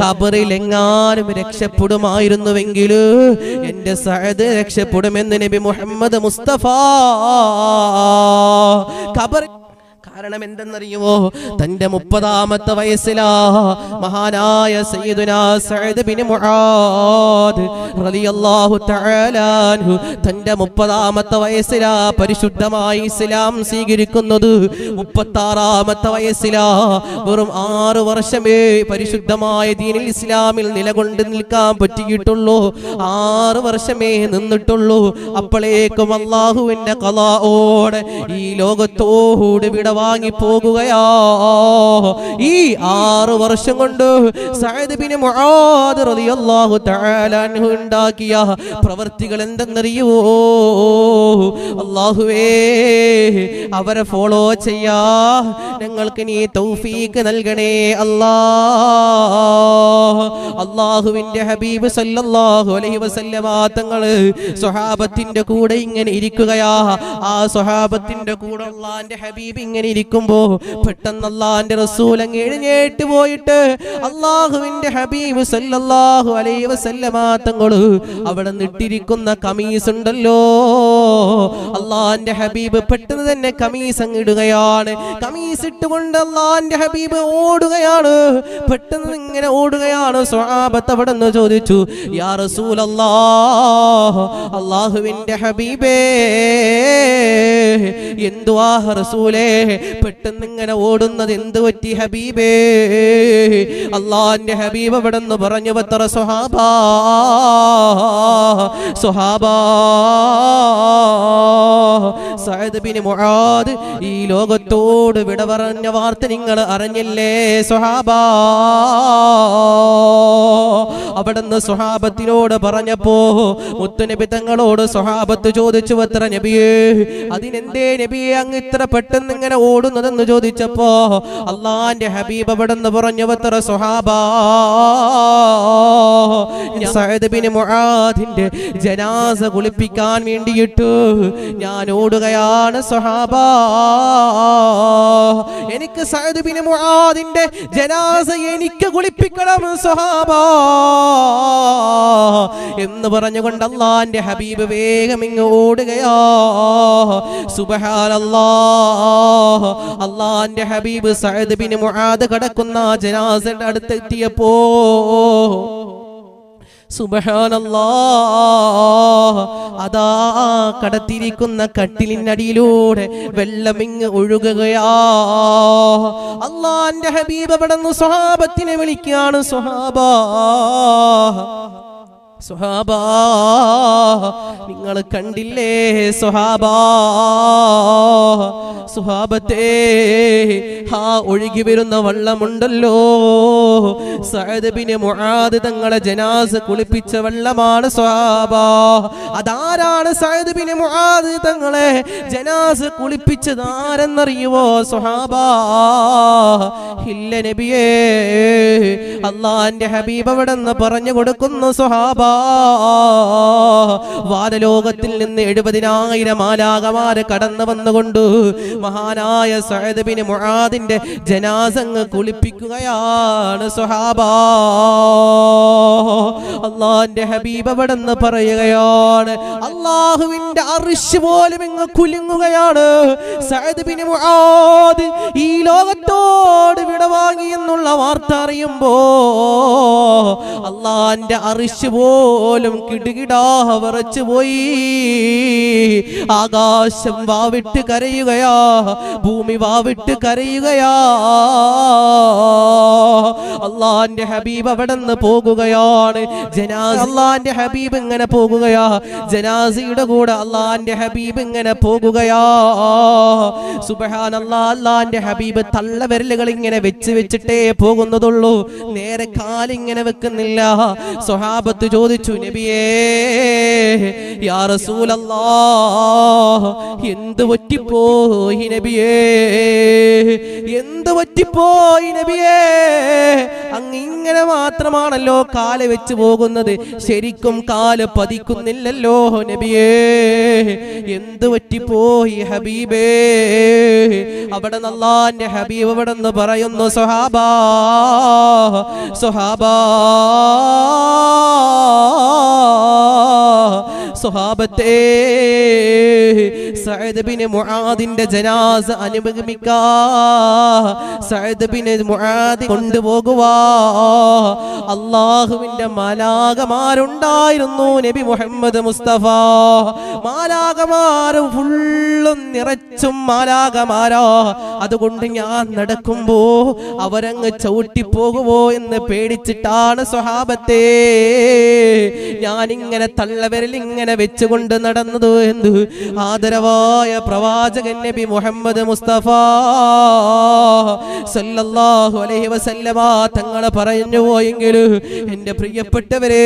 കബറിൽ എങ്ങാനും രക്ഷപ്പെടുമായിരുന്നുവെങ്കിൽ എന്റെ സഹദ് രക്ഷപ്പെടുമെന്ന് നബി മുഹമ്മദ് മുസ്തഫ കബർ കാരണം എന്തെന്നറിയുമോ തന്റെ മുപ്പതാമത്തെ വയസ്സിലാ മഹാനായ തന്റെ മുപ്പതാമത്തെ വയസ്സിലാ പരിശുദ്ധമായി ഇസ്ലാം സ്വീകരിക്കുന്നത്. മുപ്പത്താറാമത്തെ വയസ്സിലാ വെറും ആറു വർഷമേ പരിശുദ്ധമായ ദീനിൽ ഇസ്ലാമിൽ നിലകൊണ്ട് നിൽക്കാൻ പറ്റിയിട്ടുള്ളൂ. ആറു വർഷമേ നിന്നിട്ടുള്ളൂ. അപ്പോഴേക്കും അള്ളാഹുവിന്റെ കലാ ഓടെ ഈ ലോകത്തോട് വിട വാങ്ങി പോകുകയാ. ഈ ആറ് വർഷം കൊണ്ട് ഉണ്ടാക്കിയ പ്രവർത്തികൾ എന്തെന്നറിയോ അള്ളാഹുവേ അവരെ ഫോളോ ചെയ്യാ. ഞങ്ങൾക്ക് നീ തൗഫീക്ക് നൽകണേ. അല്ലാ. അള്ളാഹുവിന്റെ ഹബീബ് സല്ലല്ലാഹു അലൈഹി വസല്ലമ തങ്ങൾ സ്വഹാബത്തിന്റെ കൂടെ ഇങ്ങനെ ഇരിക്കുകയാ. ആ സ്വഹാബത്തിന്റെ കൂടെ അള്ളാന്റെ ഹബീബ് ഇങ്ങനെ ഇരിക്കുമ്പോ പെട്ടെന്ന് അള്ളാന്റെ റസൂൽ അങ്ങ് എഴുന്നേറ്റ് പോയിട്ട് അള്ളാഹുവിന്റെ ഹബീബ് സല്ലല്ലാഹു അലൈഹി വസല്ലമ തങ്ങൾ അവിടെ നിട്ടിരിക്കുന്ന കമീസ് ഉണ്ടല്ലോ. അള്ളാന്റെ ഹബീബ് പെട്ടെന്ന് തന്നെ കമീസ് അങ്ങിടുകയാണ് കമീസ് ഇട്ടുകൊണ്ട് അള്ളാന്റെ ഹബീബ് ഓടുകയാണ്. പെട്ടെന്ന് ഇങ്ങനെ ഓടുകയാണ്. സ്വഹാബത്ത് അവിടെ നിന്ന് ചോദിച്ചു യാ റസൂൽ അള്ളാഹുവിന്റെ ഹബീബേ എന്തുവാ റസൂലേ? പെട്ടെന്ന് ഇങ്ങനെ ഓടുന്നത് എന്ത് പറ്റി ഹബീബേ? അള്ളാന്റെ ഹബീബ് ഇവിടെ നിന്ന് പറഞ്ഞു പത്ര സുഹാബ സുഹാബ സഅദ് ബിൻ മുആദ് ഈ ലോകത്തോട് വിട പറഞ്ഞ വാർത്ത നിങ്ങൾ അറിഞ്ഞില്ലേ? സ്വഹാബാ. അവിടുന്ന് സ്വഹാബത്തിനോട് പറഞ്ഞപ്പോ മുത്തുനബി തങ്ങളോട് സ്വഹാബത്ത് ചോദിച്ചു എത്ര നബിയേ അതിനെന്തേ നബിയെ അങ്ങ് ഇത്ര പെട്ടെന്ന് ഇങ്ങനെ ഓടുന്നതെന്ന് ചോദിച്ചപ്പോ അള്ളാന്റെ ഹബീബ് അവിടുന്ന് പറഞ്ഞു ബിൻ മുആദിന്റെ ജനാസ കുളിപ്പിക്കാൻ വേണ്ടിയിട്ട് ഞാൻ ഓടുകയാണ് സ്വഹാബ. എനിക്ക് സഅദ് ബിൻ മുആദിന്റെ ജനാസ എനിക്ക് കുളിപ്പിക്കണം സ്വഹാബാ. എന്ന് പറഞ്ഞുകൊണ്ട് അള്ളാന്റെ ഹബീബ് വേഗം ഇങ്ങ് ഓടുകയാ. അള്ളാന്റെ ഹബീബ് സഹദ് ബിൻ മുആദ് കിടക്കുന്ന ജനാസയുടെ അടുത്തെത്തിയപ്പോ സുബഹാനല്ലാ അതാ കടത്തിരിക്കുന്ന കട്ടിലിനടിയിലൂടെ വെള്ളമിങ് ഒഴുകുകയാ. അള്ളാന്റെ ഹബീബ് അവിടെ സ്വഹാബത്തിനെ വിളിക്കുകയാണ് സ്വഹാബാ. സ്വഹാബാ നിങ്ങൾ കണ്ടില്ലേ സുഹാബാ? സുഹാബത്തെ ആ ഒഴുകി വരുന്ന വള്ളമുണ്ടല്ലോ. സഅദ് ബിൻ മുആദ് തങ്ങളെ ജനാസ് കുളിപ്പിച്ച വെള്ളമാണ് സുഹാബ. അതാരാണ് സഅദ് ബിൻ മുആദ് തങ്ങളെ ജനാസ് കുളിപ്പിച്ചത് ആരെന്നറിയുവോ സ്വഹാബാ ഇല്ല നബിയേ. അള്ളാന്റെ ഹബീബ് അവിടെ നിന്ന് പറഞ്ഞു കൊടുക്കുന്നു സുഹാബ വാനലോകത്തിൽ നിന്ന് എഴുപതിനായിരം ആലാകമാര് കടന്നു വന്നുകൊണ്ട് മഹാനായ സഹദബിന് മുഹാദിന്റെ ജനാസങ്ങ് കുളിപ്പിക്കുകയാണ് സുഹാബ അള്ളാന്റെ ഹബീബ് അവിടെ നിന്ന് പറയുകയാണ് അള്ളാഹുവിന്റെ അറിശ് പോലും ഇങ്ങ് കുലുങ്ങുകയാണ്. സഹദബിന് മുഹാദ് ഈ ഈ ലോകത്തോട് വിടവാങ്ങി എന്നുള്ള വാർത്ത അറിയുമ്പോ അള്ളാന്റെ അറിശ് പോലും കിടുകിടാ വിറച്ചു പോയി. ആകാശം വാവിട്ട് കരയുകയാ ഭൂമി വാവിട്ട് കരയുകയാ. അള്ളാന്റെ ഹബീബ് അവിടെ നിന്ന് പോകുകയാണ്. ജനാസ് അള്ളാന്റെ ഹബീബ് ഇങ്ങനെ പോകുകയാ. ജനാസിയുടെ കൂടെ അള്ളാന്റെ ഹബീബ് ഇങ്ങനെ പോകുകയാ. സുബഹാൻ അള്ളാ അള്ളാന്റെ ഹബീബ് തള്ളവിരലുകൾ ഇങ്ങനെ വെച്ച് വെച്ചിട്ടേ പോകുന്നതുള്ളൂ. നേരെ കാലിങ്ങനെ വെക്കുന്നില്ല. സ്വഹാബത്ത് ചോദിച്ചു നബിയേ എന്ത് പറ്റിപ്പോയി നബിയേ? എന്ത് പറ്റിപ്പോയി നബിയേ? അങ്ങ് ഇങ്ങനെ മാത്രമാണല്ലോ കാൽ വെച്ച് പോകുന്നത്. ശരിക്കും കാൽ പതിക്കുന്നില്ലല്ലോ നബിയേ. എന്ത് പറ്റിപ്പോയി ഹബീബേ? അവിടെ നല്ലാന്റെ ഹബീബ് അവിടെ നിന്ന് പറയുന്നു സുഹാബ സ്വഹാബ സ്വഹാബത്തെ സഅദ് ബിൻ മുആദിന്റെ ജനാസ അനുഗമിക്കാ സഅദ് ബിൻ മുആദ് കൊണ്ടുപോകുവാ. അള്ളാഹുവിന്റെ മാലാകമാരുണ്ടായിരുന്നു നബി മുഹമ്മദ് മുസ്തഫ. മാലാകമാര് ഫുള്ളും നിറച്ചും മാലാകമാരാ അതുകൊണ്ട് ഞാൻ നടക്കുമ്പോ അവരങ്ങ് ചവിട്ടിപ്പോകുമോ എന്ന് പേടിച്ചിട്ടാണ് സ്വഹാബത്തെ. ഞാനിങ്ങനെ തള്ളവരിൽ ഇങ്ങനെ വെച്ചുകൊണ്ട് നടന്നത് എന്ന് ആദരവായ പ്രവാചകൻ നബി മുഹമ്മദ് മുസ്തഫ സല്ലല്ലാഹു അലൈഹി വസല്ലമ തങ്ങളെ പറഞ്ഞു പോയെങ്കിൽ എന്റെ പ്രിയപ്പെട്ടവരെ